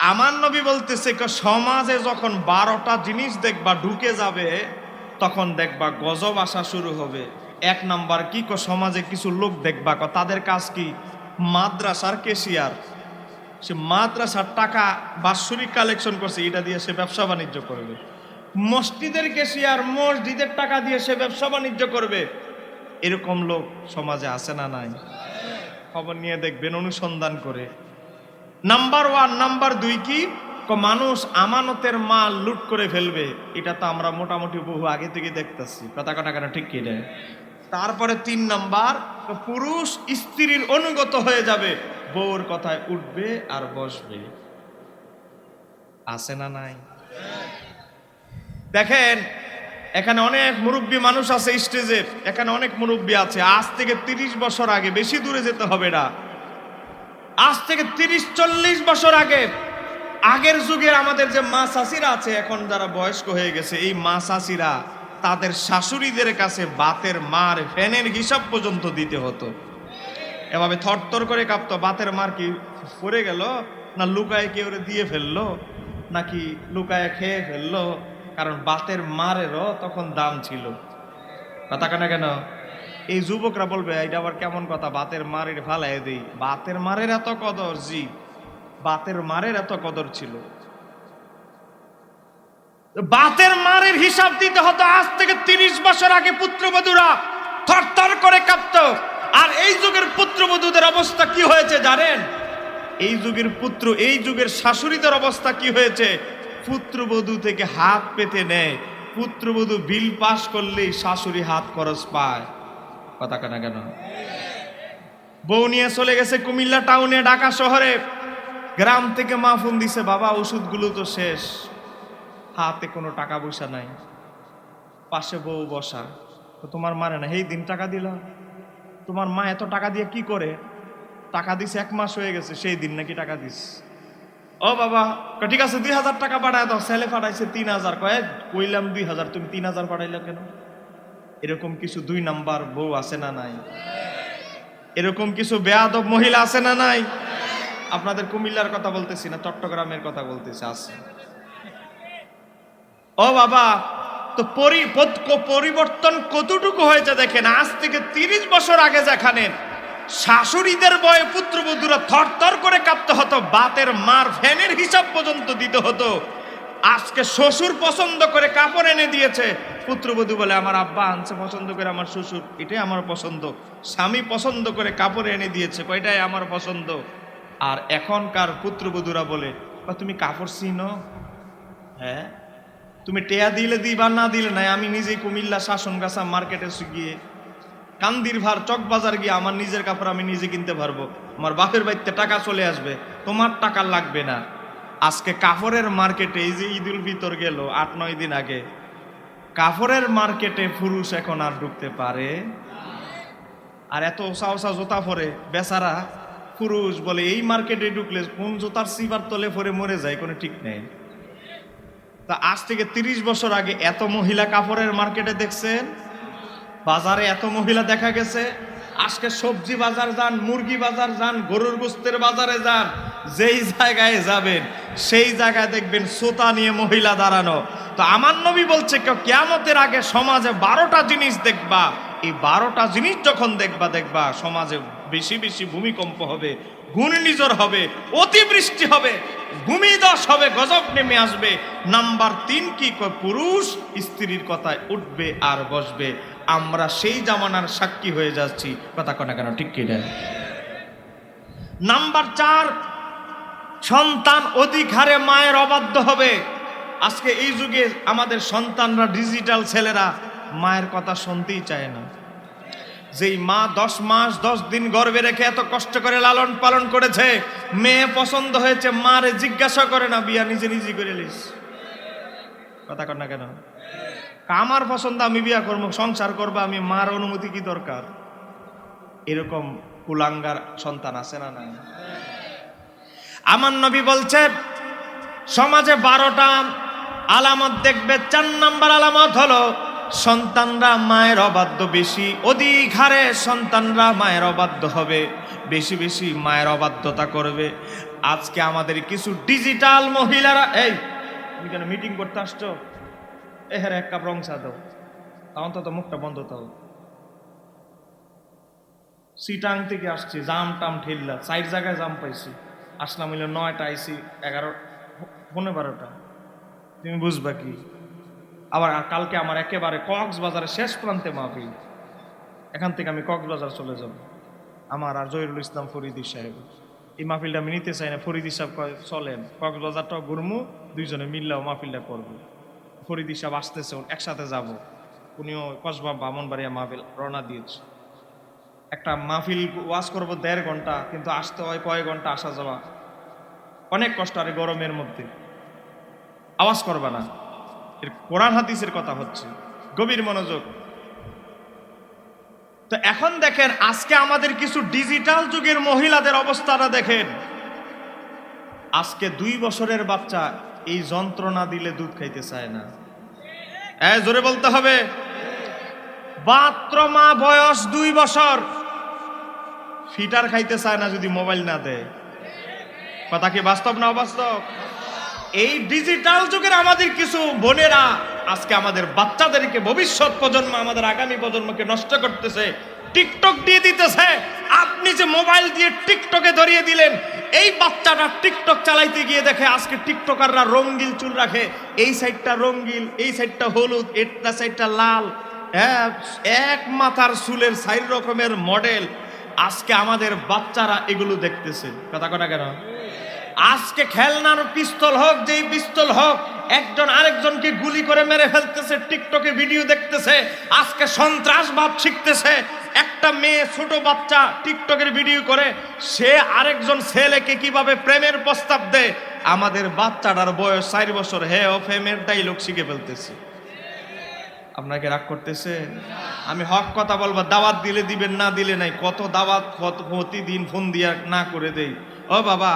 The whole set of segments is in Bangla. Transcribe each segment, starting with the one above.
আমার নবী বলতেছে সমাজে যখন বারোটা জিনিস দেখবা ঢুকে যাবে, তখন দেখবা গজব আসা শুরু হবে। এক নাম্বার কি কো, সমাজে কিছু লোক দেখবা ক, তাদের কাজ কি? মাদ্রাসার কেশিয়ার সে মাদ্রাসার টাকা বাৎসরিক কালেকশন করছে, এটা দিয়ে সে ব্যবসা বাণিজ্য করবে। মসজিদের কেশিয়ার মসজিদের টাকা দিয়ে সে ব্যবসা বাণিজ্য করবে। এরকম লোক সমাজে আছে না নাই? খবর নিয়ে দেখবেন, অনুসন্ধান করে। নাম্বার ওয়ান নাম্বার দুই কি? মানুষ আমানতের মাল লুট করে ফেলবে। এটা তো আমরা মোটামুটি বহু আগে থেকে দেখতেছি। কথা কথা কেন ঠিক কি দেয় তারপরে তিন নাম্বার পুরুষ স্ত্রীর অনুগত হয়ে যাবে। বউর কথায় উঠবে আর বসবে। আছে না নাই? দেখেন, এখানে অনেক মুরব্বী মানুষ আছে স্টেজে এখানে অনেক মুরব্বী আছে। আজ থেকে তিরিশ বছর আগে বেশি দূরে যেতে হবে না। আজ থেকে তিরিশ, চল্লিশ বছর আগে, আগের যুগের আমাদের যে মা চাষিরা আছে, এখন যারা বয়স্ক হয়ে গেছে, এই মা চাষিরা তাদের শাশুড়িদের কাছে বাতের মার, ফ্যানের হিসাব পর্যন্ত দিতে হতো। এভাবে থরথর করে কাঁপতো, বাতের মার কি পড়ে গেল? না লুকায় কেউ দিয়ে ফেলল? নাকি লুকায় খেয়ে ফেলল? কারণ বাতের মারেরও তখন দাম ছিল। কথা কেন কেন? এই যুবকরা বলবে এটা আবার কেমন কথা? বাতের মারের ফালাই দিই। বাতের মারের এত কদর, জি। বাতের মারের এত কদর ছিল। বাতের মারের হিসাব দিতে হতো আজ থেকে তিরিশ বছর আগে পুত্রবধূরা থরথর করে কাঁপত। আর এই যুগের পুত্রবধূদের অবস্থা কি হয়েছে জানেন? এই যুগের পুত্র, এই যুগের শাশুড়িদের অবস্থা কি হয়েছে? পুত্রবধূ থেকে হাত পেতে নেয় পুত্রবধূ বিল পাশ করলেই শাশুড়ি হাত খরচ পায়। কথা কেনা কেন? বউ নিয়ে চলে গেছে কুমিল্লা টাউনে, ঢাকা শহরে। গ্রাম থেকে মা ফোন দিছে, বাবা, ওষুধগুলো তো শেষ। হাতে কোনো টাকা পয়সা নাই। পাশে বউ বসা। তো তোমার মারে না এই দিন টাকা দিল। তোমার মা এত টাকা দিয়ে কি করে? টাকা দিছে, এক মাস হয়ে গেছে, সেই দিন নাকি টাকা দিস। ও বাবা ঠিক আছে, দুই হাজার টাকা পাঠায় দাও, ছেলে পাঠাইছে তিন হাজার। কয়ে, কইলাম দুই হাজার, তুমি তিন হাজার পাঠাইলে কেন? এরকম কিছু দুই নাম্বার বউ আছে না নাই? এরকম কিছু বেয়াদব মহিলা আছে না নাই? আপনাদের কুমিল্লার কথা বলতেছি না, চট্টগ্রামের কথা বলতেছি, আছে। ও বাবা, তো পরি পরিবর্তন কতটুকু হয়েছে দেখেন? আজ থেকে তিরিশ বছর আগে যেখানে শাশুড়িদের বয়ে পুত্রবধূরা থরথর করে কাঁপতে হতো, বাতের মার ফ্যানের হিসাব পর্যন্ত দিতে হতো। আজকে শ্বশুর পছন্দ করে কাপড় এনে দিয়েছে। পুত্রবধূ বলে, আমার আব্বা আনছে পছন্দ করে আমার শ্বশুর, এটাই আমার পছন্দ। স্বামী পছন্দ করে কাপড় এনে দিয়েছে কয়টাই আমার পছন্দ। আর এখনকার পুত্রবধূরা বলে, "বা তুমি কাপড় চিনো হ্যাঁ? তুমি টেয়া দিলে দিবা না দিলে নাই, আমি নিজেই কুমিল্লা শাসন গাছা মার্কেটে গিয়ে কান্দির ভার চক বাজার গিয়ে আমার নিজের কাপড় আমি নিজে কিনতে পারব। আমার বাপের বাড়িতে টাকা চলে আসবে, তোমার টাকা লাগবে না। আজকে কাপড়ের মার্কেটে এই যে ঈদুল ফিতর গেল, আট, নয় দিন আগে কাপড়ের মার্কেটে পুরুষ এখন আর ঢুকতে পারে? আর এত ওসা ওসা জোতা পরে বেচারা পুরুষ বলে, এই মার্কেটে ঢুকলে কোন জোতার সিবার তলে পরে মরে যায়? কোনো ঠিক নেই। তা আজ থেকে তিরিশ বছর আগে এত মহিলা কাপড়ের মার্কেটে দেখছেন? বাজারে এত মহিলা দেখা গেছে? আজকে সবজি বাজার যান, মুরগি বাজার যান, গরুর গোস্তের বাজারে যান, যেই জায়গায় যাবেন সেই জায়গায় দেখবেন সোতা নিয়ে মহিলা দাঁড়ানো। তো আমার নবী বলছে কেউ কেয়ামতের আগে সমাজে বারোটা জিনিস দেখবা। এই বারোটা জিনিস যখন দেখবা দেখবা সমাজে বেশি বেশি ভূমিকম্প হবে, ঘূর্ণিঝড় হবে, অতিবৃষ্টি হবে ভূমিদশ হবে, গজব নেমে আসবে। নাম্বার তিন কি? পুরুষ স্ত্রীর কথায় উঠবে আর বসবে। আমরা সেই জামানার সাক্ষী হয়ে যাচ্ছি। কথা কনা কেন? ঠিক কি দেয় নাম্বার চার সন্তান অধিক হারে মায়ের অবাধ্য হবে। আজকে এই যুগে আমাদের সন্তানরা ডিজিটাল ছেলেরা মায়ের কথা শুনতেই চায় না। যেই মা দশ মাস, দশ দিন গর্বে রেখে এত কষ্ট করে লালন পালন করেছে, মেয়ে পছন্দ হয়েছে, মারে জিজ্ঞাসা করে না, বিয়া নিজে নিজে করে লিস কথা কর না কেন? আমার পছন্দ, আমি বিয়া করব, সংসার করব, আমি মার অনুমতি কি দরকার? এরকম কুলাঙ্গার সন্তান আছে না নাই? আমার নবী বলছে, সমাজে বারোটা আলামত দেখবে, চার নাম্বার আলামত হলো সন্তানরা মায়ের অবাধ্য বেশি, অধিক হারে সন্তানরা মায়ের অবাধ্য হবে, বেশি বেশি মায়ের অবাধ্যতা করবে। আজকে আমাদের কিছু ডিজিটাল মহিলারা, এই, তুমি কেন মিটিং করতে আসছো? এ হ্যাঁ এক কাপ রং চা দাও। অন্তত মুখটা বন্ধ তাও সিটাং থেকে আসছি, জাম টাম ঠেললা সাইড জায়গায় জাম পাইছি। আসলাম হইল নয়টা আইসি এগারো, পনেরো বারোটা। তুমি বুঝবা কি? আবার কালকে আমার একেবারে কক্সবাজারের শেষ প্রান্তে মাহফিল। এখান থেকে আমি কক্সবাজার চলে যাব। আমার আর জহিরুল ইসলাম ফরিদি সাহেব। এই মাহফিলটা আমি নিতে চাই না, ফরিদি সাহেব চলেন, কক্সবাজারটা ঘুরমু, দুইজনে মিললেও মাহফিলটা করব। ফরিদি সাহেব আসতেছে, একসাথে যাব। উনিও কসবা, বামনবাড়িয়া মাহফিল রওনা দিয়েছে। একটা মাহফিল ওয়াজ করব দেড় ঘণ্টা, কিন্তু আসতে হয় কয়েক ঘণ্টা আসা যাওয়া? অনেক কষ্ট আর গরমের মধ্যে। আওয়াজ করবা না। এর কোরআন হাদিসের কথা হচ্ছে। গভীর মনোযোগ। তো এখন দেখেন, আজকে আমাদের কিছু ডিজিটাল যুগের মহিলাদের অবস্থাটা দেখেন। আজকে দুই বছরের বাচ্চা এই যন্ত্রণা দিলে দুধ খাইতে চায় না। হ্যাঁ জোরে বলতে হবে। মাত্র মা বয়স দুই বছর। ফিটার খাইতে চায় না যদি মোবাইল না দেয়। কথা কি বাস্তব না অবাস্তব? এই ডিজিটাল যুগের আমাদের কিছু বোনেরা আজকে আমাদের বাচ্চাদেরকে ভবিষ্যৎ প্রজন্ম আমাদের আগামী প্রজন্মকে নষ্ট করতেছে। টিকটক দিয়ে দিতেছে। আপনি যে মোবাইল দিয়ে টিকটকে ধরিয়ে দিলেন এই বাচ্চাটা টিকটক চালাইতে গিয়ে দেখে আজকে টিকটকাররা রঙ্গিল চুল রাখে। এই সাইডটা রঙ্গিল এই সাইডটা হলুদ এটা সাইডটা লাল। হ্যাঁ, এক মাথার চুলের চার রকমের মডেল আজকে আমাদের বাচ্চারা এগুলো দেখতেছে। কথা কথা কেন? আজকে খেলনার পিস্তল হোক, যেই পিস্তল হোক, একজন আরেকজনকে গুলি করে মেরে ফেলতেছে, টিকটকে ভিডিও দেখতেছে, আজকে সন্ত্রাসবাদ শিখতেছে, একটা মেয়ে ছোট বাচ্চা টিকটকের ভিডিও করে, সে আরেকজন ছেলেকে কীভাবে প্রেমের প্রস্তাব দেয়? আমাদের বাচ্চাটার বয়স চার বছর হে ও ফেমের ডাইলগ শিখে ফেলতেছে। আপনাকে রাগ করতেছে? আমি হক কথা বলব, দাওয়াত দিলে দিবেন, না দিলে নাই। কত দাওয়াত, কত প্রতিদিন ফোন দিয়া না করে দেই। ও বাবা,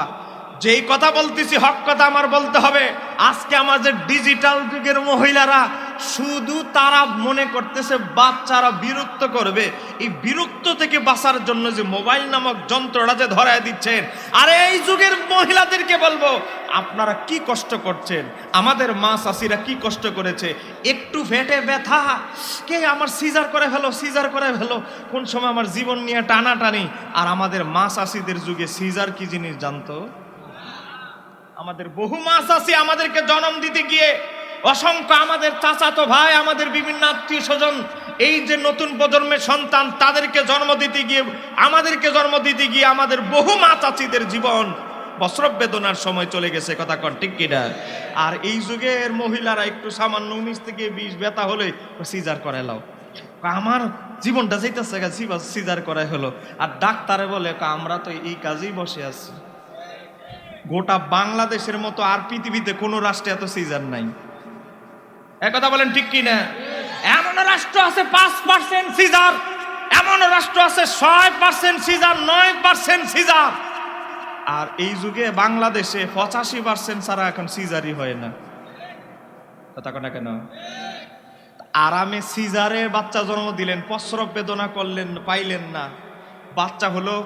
যেই কথা বলতেছি, হক কথা আমার বলতে হবে। আজকে আমাদের ডিজিটাল যুগের মহিলারা শুধু তারা মনে করতেছে বাচ্চারা বিরক্ত করবে। এই বিরক্ত থেকে বাঁচার জন্য যে মোবাইল নামক যন্ত্রটা যে ধরায় দিচ্ছেন, আর এই যুগের মহিলাদেরকে বলব, আপনারা কি কষ্ট করছেন? আমাদের মা চাষিরা কি কষ্ট করেছে? একটু ভেটে ব্যথা। কে আমার সিজার করে ফেলো, সিজার করে ফেলো। কোন সময় আমার জীবন নিয়ে টানাটানি। আর আমাদের মা চাষিদের যুগে সিজার কি জিনিস জানতো? আমাদের বহু মাস আছে আমাদেরকে জন্ম দিতে গিয়ে অসংখ্য আমাদের চাচাতো ভাই, আমাদের বিভিন্ন আত্মীয় স্বজন, এই যে নতুন প্রজন্মের সন্তান, তাদেরকে জন্ম দিতে গিয়ে, আমাদেরকে জন্ম দিতে গিয়ে আমাদের বহু মা চাচিদের জীবন বেদনার সময় চলে গেছে, কথা কন, ঠিক কিনা? আর এই যুগের মহিলারা একটু সামান্য উনিশ থেকে বিশ ব্যথা হলে সিজার করে লাও আমার জীবনটা যেতেছে সিজার করাই হলো। আর ডাক্তারে বলে আমরা তো এই কাজেই বসে আছি। গোটা বাংলাদেশের মতো আর পৃথিবীতে কোনো রাষ্ট্রে এত সিজার নাই। একথা বলেন ঠিক কি না এমন রাষ্ট্র আছে পাঁচ পার্সেন্ট সিজার এমন রাষ্ট্র আছে ছয় পার্সেন্ট সিজার, নয় পার্সেন্ট সিজার। আর এই যুগে বাংলাদেশে পঁচাশি পার্সেন্ট ছাড়া এখন সিজারই হয় না। কথা কথা কেন? আরামে সিজারে বাচ্চা জন্ম দিলেন, প্রস্রব বেদনা করলেন, পাইলেন না। বাচ্চা হলো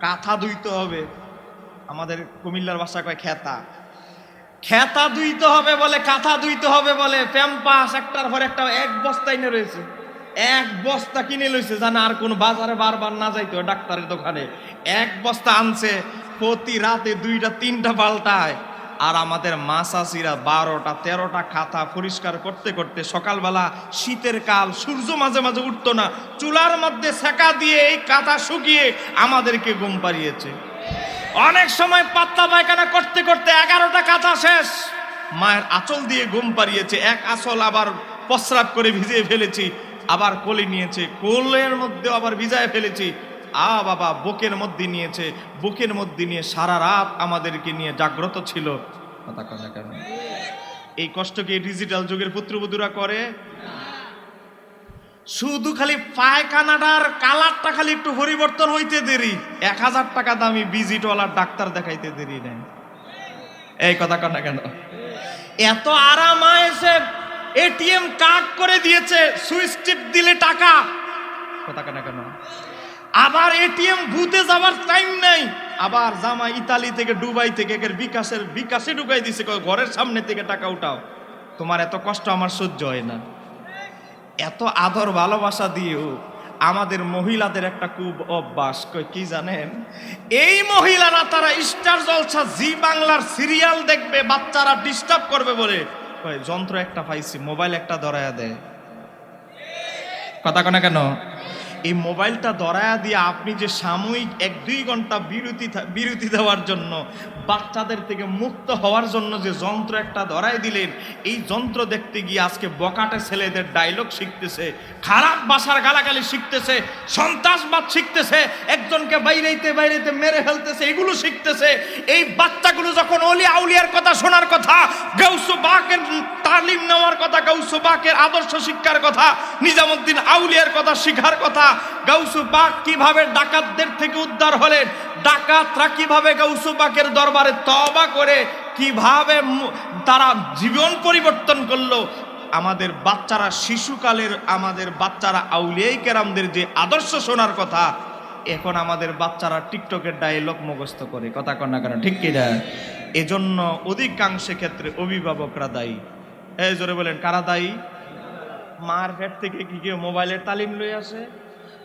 কাঁথা ধুইতে হবে। আমাদের কুমিল্লার ভাষা কয় খেতা। খেতা দুইতে হবে বলে, কাঁথা দুইতে হবে বলে প্যাম্পাস একটার পর একটা, এক বস্তা এনে রয়েছে। এক বস্তা কিনে লইছে, জানে আর কোন বাজারে বারবার না যাইতো ডাক্তারের দোকানে। এক বস্তা আনছে, প্রতি রাতে দুইটা, তিনটা পাল্টায়। আর আমাদের মাসাসিরা বারোটা, তেরোটা খাতা পরিষ্কার করতে করতে সকালবেলা শীতের কাল, সূর্য মাঝে মাঝে উঠতো না, চুলার মধ্যে সেকা দিয়ে এই কাঁথা শুকিয়ে আমাদেরকে ঘুম পাড়িয়েছে। অনেক সময় পাতলা পায়খানা করতে করতে এগারোটা কাঁথা শেষ। মায়ের আঁচল দিয়ে ঘুম পাড়িয়েছে, এক আঁচল আবার প্রস্রাব করে ভিজিয়ে ফেলেছি, আবার কোলে নিয়েছে, কোলের মধ্যে আবার ভিজায় ফেলেছি, আ বাবা বুকের মধ্যে নিয়েছে, বুকের মধ্যে নিয়ে সারা রাত আমাদেরকে নিয়ে জাগ্রত ছিল। কথা কথা কেন? এই কষ্ট কি ডিজিটাল যুগের পুত্রবধূরা করে? শুধু খালি পায়খানাটার কালারটা খালি একটু পরিবর্তন হইতে দেরি। এক হাজার টাকা দামি ভিজিটওয়ালার ডাক্তার দেখাইতে দেরি নেই। এই কথা কন কেন? এত আরাম এসে এটিএম কার্ড করে দিয়েছে, সুইচ টিপ দিলে টাকা। কথা কেন কেন? আবার এটিএম ভূতে যাবার টাইম নাই। আবার জামা ইতালি থেকে দুবাই থেকে একের বিকাশের বিকাশে ঢুকাই দিছে ঘরের সামনে থেকে টাকা উঠাও। তোমার এত কষ্ট, আমার সহ্য হয় না। এত আদর ভালোবাসা দিয়েও আমাদের মহিলাদের একটা খুব অভ্যাস কি জানেন? এই মহিলারা তারা স্টার জলসা, জি বাংলার সিরিয়াল দেখবে, বাচ্চারা ডিস্টার্ব করবে বলে। যন্ত্র একটা পাইছি, মোবাইল একটা ধরায়া দেয়। কথা কেন? এই মোবাইলটা দরায়া দিয়ে আপনি যে সাময়িক এক দুই ঘণ্টা বিরতি বিরতি দেওয়ার জন্য বাচ্চাদের থেকে মুক্ত হওয়ার জন্য যে যন্ত্র একটা ধরাই দিলেন, এই যন্ত্র দেখতে গিয়ে আজকে বকাটে ছেলেদের ডায়লগ শিখতেছে, খারাপ বাসার গালাগালি শিখতেছে, সন্ত্রাসবাদ শিখতেছে একজনকে বাইরেতে বাইরেতে মেরে ফেলতেছে, এগুলো শিখতেছে। এই বাচ্চাগুলো যখন অলি আউলিয়ার কথা শোনার কথা গৌসু বাকের তালিম নেওয়ার কথা গৌসু বাকের আদর্শ শিক্ষার কথা, নিজামুদ্দিন আউলিয়ার কথা শিখার কথা গৌসু বাক কীভাবে ডাকাতদের থেকে উদ্ধার হলেন, ডাকাতরা কীভাবে গৌসু বাকের দরবারে তবা করে, কীভাবে তারা জীবন পরিবর্তন করল, আমাদের বাচ্চারা শিশুকালের, আমাদের বাচ্চারা আউলিয়াই কেরামদের যে আদর্শ শোনার কথা এখন আমাদের বাচ্চারা টিকটকের ডায়লগ মুখস্থ করে, কথা কন্যা কেন, ঠিক কিনা এজন্য অধিকাংশে ক্ষেত্রে অভিভাবকরা দায়ী। এই জোরে বলেন, কারা দায়ী? মার পেট থেকে কি কেউ মোবাইলের তালিম লই আসে?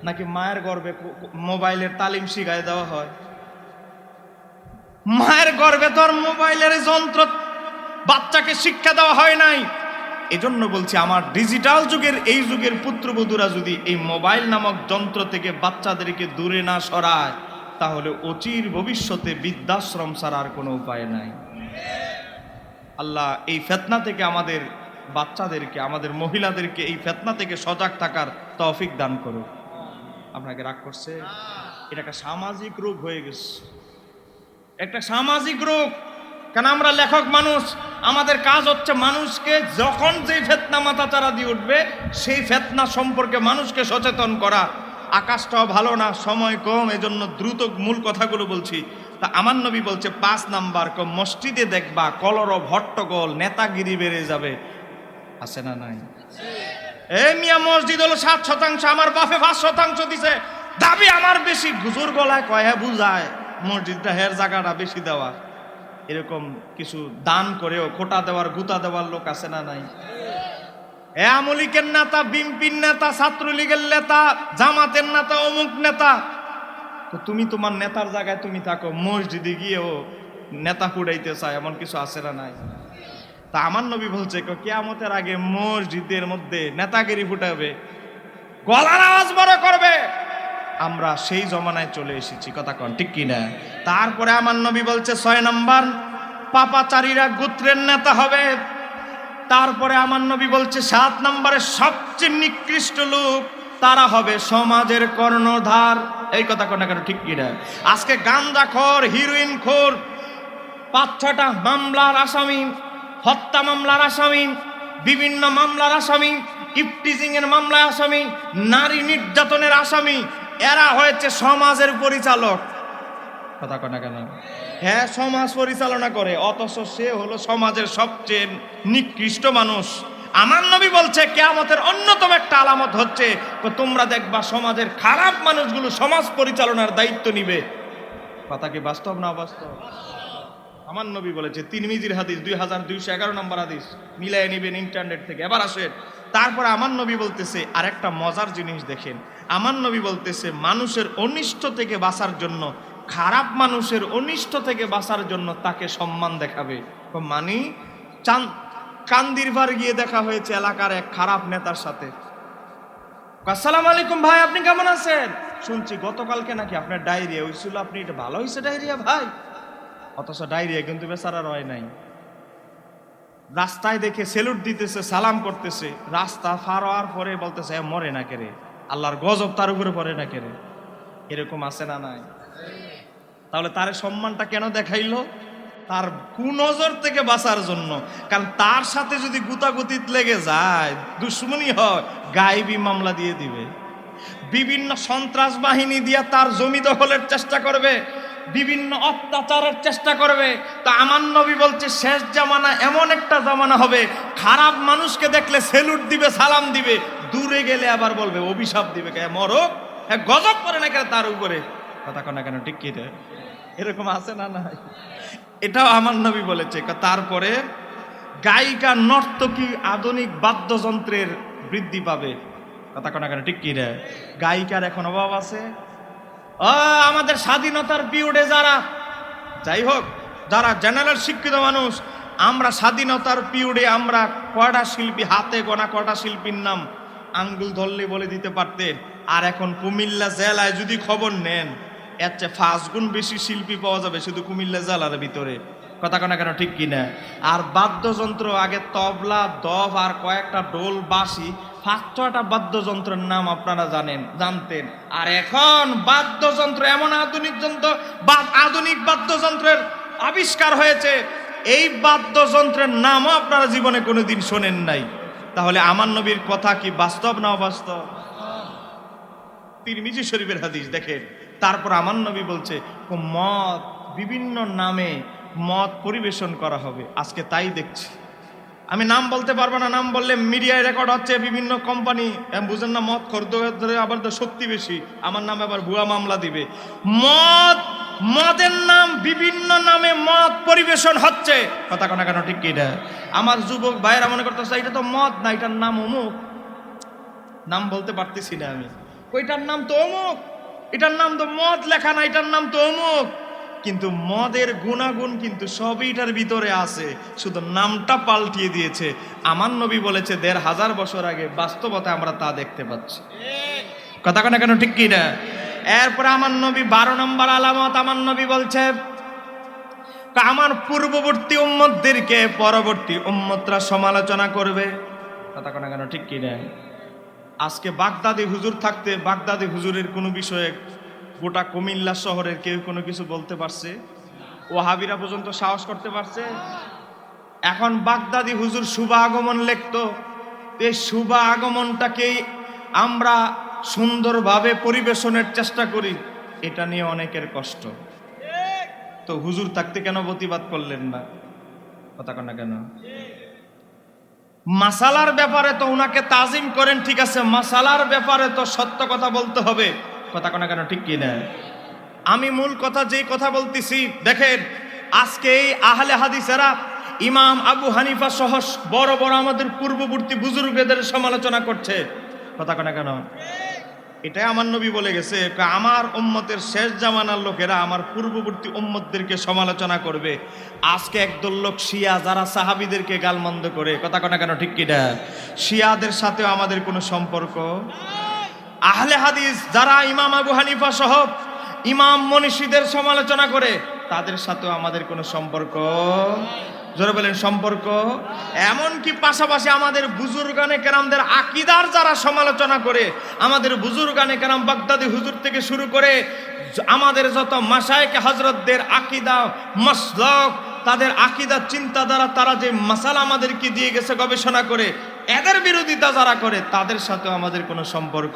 নাকি মায়ের গর্বে মোবাইলের তালিম শিখাই দেওয়া হয়? মায়ের গর্বে তোর মোবাইলের যন্ত্র বাচ্চাকে শিক্ষা দেওয়া হয় নাই। এজন্য বলছি, আমার ডিজিটাল যুগের এই যুগের পুত্রবধূরা যদি এই মোবাইল নামক যন্ত্র থেকে বাচ্চাদেরকে দূরে না সরায়, তাহলে অচির ভবিষ্যতে বৃদ্ধাশ্রম ছাড়া আর কোনো উপায় নাই। আল্লাহ এই ফেতনা থেকে আমাদের বাচ্চাদেরকে, আমাদের মহিলাদেরকে এই ফেতনা থেকে সজাগ থাকার তৌফিক দান করো আপনাকে রাগ করছে? এটা একটা সামাজিক রোগ হয়ে গেছে। একটা সামাজিক রোগ। কেন আমরা লেখক মানুষ? আমাদের কাজ হচ্ছে মানুষকে যখন যেই ফেতনা মাথা চারা দিয়ে উঠবে, সেই ফেতনা সম্পর্কে মানুষকে সচেতন করা। আকাশটাও ভালো না, সময় কম, এজন্য দ্রুত মূল কথাগুলো বলছি। তা আমার নবী বলছে, পাঁচ নাম্বার, ক মসজিদে দেখবা কলরব হট্টগোল, নেতাগিরি বেড়ে যাবে। আছে না নাই? এ মিয়া মসজিদ হলো সাত শতাংশ, আমার বাপে পাঁচ শতাংশ দিছে। দাবি আমার বেশি। গুজুর গলায় কয় হ্যাঁ বুঝায়। মসজিদটা হের জায়গাটা বেশি দেওয়া। এরকম কিছু দান করেও, খোটা দেওয়ার, গুতা দেওয়ার লোক আছে না নাই? আমলিকের নেতা বিম্পির নেতা, ছাত্রলীগের নেতা, জামাতের নেতা, অমুক নেতা। তো তুমি তোমার নেতার জায়গায় তুমি থাকো, মসজিদে গিয়েও নেতা ফুটাইতে চায়, এমন কিছু আছে না নাই? তা আমার নবী বলছে কেয়ামতের আগে মসজিদের মধ্যে নেতাগিরি ফুটাবে, গলার আওয়াজ বড় করবে। আমরা সেই জমানায় চলে এসেছি। কথা কন, ঠিক কিনা তারপরে আমার নবী বলছে, ছয় নম্বর, পাপাচারীরা গোত্রের নেতা হবে। তারপরে আমার নবী বলছে, সাত নম্বরে সবচেয়ে নিকৃষ্ট লোক তারা হবে সমাজের কর্ণধার। এই কথা কোন কেন, ঠিক কিনা আজকে গাঞ্জা খোর, হিরোইন খোর, পাঁচ ছটা মামলার আসামি, হত্যা মামলার আসামি, বিভিন্ন মামলার আসামি ইফটিজিং এর মামলায় আসামি, নারী নির্যাতনের আসামি এরা হয়েছে সমাজের পরিচালক। কথা কনা কেন? হ্যাঁ সমাজ পরিচালনা করে অথচ সে হলো সমাজের সবচেয়ে নিকৃষ্ট মানুষ। আমার নবী বলছে কেয়ামতের অন্যতম একটা আলামত হচ্ছে তো তোমরা দেখবা সমাজের খারাপ মানুষগুলো সমাজ পরিচালনার দায়িত্ব নিবে। কথা কি বাস্তব না বাস্তব আমার নবী বলেছে তিন মিজির হাদিস দুই হাজার দুইশো এগারো নম্বর হাদিস। মিলাই নিবেন ইন্টারনেট থেকে। এবার আসেন তারপরে আমার নবী বলতেছে, আরেকটা মজার জিনিস দেখেন। আমার নবী বলতেছে, মানুষের অনিষ্ট থেকে বাঁচার জন্য, খারাপ মানুষের অনিষ্ট থেকে বাঁচার জন্য তাকে সম্মান দেখাবে। মানি, চান কান্দিরবার গিয়ে দেখা হয়েছে এলাকার এক খারাপ নেতার সাথে। আসসালামু আলাইকুম ভাই, আপনি কেমন আছেন? শুনছি, গতকালকে নাকি আপনার ডায়রিয়া হয়েছিল আপনি এটা ভালো হয়েছে ডায়রিয়া ভাই? অথচ ডায়রিয়া কিন্তু বেচারার হয় নাই। রাস্তায় দেখে সেলুট দিতেছে, সালাম করতেছে। রাস্তা পার হওয়ার পরে বলতেছে মরে না কেরে আল্লাহর গজব তার উপরে পড়ে না কেরে এরকম আছে না নাই? তাহলে তার সম্মানটা কেন দেখাইলো? তার কুনজর থেকে বাঁচার জন্য। কারণ তার সাথে যদি গুতাগুতিত লেগে যায়, দুশ্মনী হয়, গায়েবী মামলা দিয়ে দিবে। বিভিন্ন সন্ত্রাস বাহিনী দিয়া তার জমি দখলের চেষ্টা করবে। বিভিন্ন অত্যাচারের চেষ্টা করবে। তা আমার নবী বলছে, শেষ জামানা এমন একটা জামানা হবে, খারাপ মানুষকে দেখলে সেলুট দিবে, সালাম দিবে, দূরে গেলে আবার বলবে, অভিশাপ দিবে, কে মরো হ্যাঁ গজব করে না কেন তার উপরে? কথা কনা কেন, ঠিক কি? এরকম আছে না নাই? এটাও আমার নবী বলেছে। তারপরে গায়িকা নর্তকী আধুনিক বাদ্যযন্ত্রের বৃদ্ধি পাবে। কথা কোনা কেন, ঠিক রে? গায়িকার এখন অভাব আছে আমাদের স্বাধীনতার পিরিয়ডে যারা যাই হোক যারা জেনারেল শিক্ষিত মানুষ, আমরা স্বাধীনতার পিরিয়ডে আমরা কয়টা শিল্পী, হাতে গোনা কয়টা শিল্পীর নাম আঙ্গুল ধরলে বলে দিতে পারতেন আর এখন কুমিল্লা জেলায় যদি খবর নেন, এর চেয়ে পাঁচ গুণ বেশি শিল্পী পাওয়া যাবে শুধু কুমিল্লা জেলার ভিতরে। কথা কেন কেন ঠিক কিনা? আর বাদ্যযন্ত্র, আগে তবলা, দফ আর কয়েকটা ডোল বাঁশি পাঁচ ছয়টা বাদ্যযন্ত্রের নাম আপনারা জানেন, জানতেন। আর এখন বাদ্যযন্ত্র, এমন আধুনিক যন্ত্র আধুনিক বাদ্যযন্ত্রের আবিষ্কার হয়েছে। এই বাদ্যযন্ত্রের নামও আপনারা জীবনে কোনোদিন শোনেন নাই। তাহলে আমার নবীর কথা কি বাস্তব না অবাস্তব? তিরমিজি শরীফের হাদিস দেখেন। তারপর আমার নবী বলছে মদ বিভিন্ন নামে মদ পরিবেশন করা হবে। আজকে তাই দেখছি। আমি নাম বলতে পারব না, নাম বললে মিডিয়ায় রেকর্ড হচ্ছে, বিভিন্ন কোম্পানি বুঝেন না, মদ খরদ ধরে আবার তো সত্যি বেশি। আমার নামে আবার ভুয়া মামলা দিবে। মদ, মদের নাম, বিভিন্ন নামে মদ পরিবেশন হচ্ছে। কথা কোনা কেন ঠিক এটা আমার যুবক ভাইয়েরা মনে করতেছে, এটা তো মদ না, এটার নাম অমুক। নাম বলতে পারতেছি না আমি। ওইটার নাম তো অমুক? এটার নাম তো মদ লেখা না, এটার নাম তো অমুক। কিন্তু মদের গুণাগুণ কিন্তু সবই এটার ভিতরে আছে। শুধু নামটা পাল্টিয়ে দিয়েছে। আমার নবী বলেছে, দেড় হাজার বছর আগে বাস্তবতা আমরা তা দেখতে পাচ্ছি। কথা কেন কেন, ঠিক কি না এরপরে আমার নবী বারো নম্বর আলামত, আমার নবী বলছে আমার পূর্ববর্তী উম্মতদেরকে পরবর্তী উম্মতরা সমালোচনা করবে। কথা কেন কেন, ঠিক কি না আজকে বাগদাদি হুজুর থাকতে বাগদাদি হুজুরের কোনো বিষয়ে গোটা কুমিল্লা শহরের কেউ কোনো কিছু বলতে পারছে? ও হাবিরা পর্যন্ত সাহস করতে পারছে? এখন বাগদাদি হুজুর শুভ আগমন লিখতো এই শুভ আগমনটাকেই আমরা সুন্দরভাবে পরিবেশনের চেষ্টা করি। এটা নিয়ে অনেকের কষ্ট। তো হুজুর থাকতে কেন প্রতিবাদ করলেন না? কথা না কেন? মাসালার ব্যাপারে তো উনাকে তাজিম করেন, ঠিক আছে। মাসালার ব্যাপারে তো সত্য কথা বলতে হবে। কথা কোনা কেন ঠিক কি না আমি মূল কথা যেই কথা বলতেছি, দেখেন, আজকে এই আহলে হাদিসেরা ইমাম আবু হানিফা সহ বড় বড় আমাদের পূর্ববর্তী বুজুর্গদের সমালোচনা করছে। কথা কোনা কেন? এটাই আমার নবী বলে গেছে আমার উম্মতের শেষ জামানার লোকেরা আমার পূর্ববর্তী উম্মতদেরকে সমালোচনা করবে। আজকে একদল লোক শিয়া, যারা সাহাবিদেরকে গালমন্দ করে, কথা কনা কেন ঠিক কিনা? শিয়াদের সাথেও আমাদের কোনো সম্পর্ক? আহলে হাদিস যারা ইমাম আবু হানিফা সহ ইমাম মনীষীদের সমালোচনা করে, তাদের সাথেও আমাদের কোনো সম্পর্ক জোরে বলেন, সম্পর্ক? এমনকি পাশাপাশি আমাদের বুজুর্গানে কেরামদের আকিদার যারা সমালোচনা করে, আমাদের বুজুর্গানে কেরাম বাগদাদি হুজুর থেকে শুরু করে, আমাদের যত মাসায়কে হজরতদের আকিদা, মসলক, তাদের আকিদা, চিন্তাধারা, তারা যে মাসালা আমাদেরকে দিয়ে গেছে গবেষণা করে এদের বিরোধিতা যারা করে তাদের সাথে আমাদের কোনো সম্পর্ক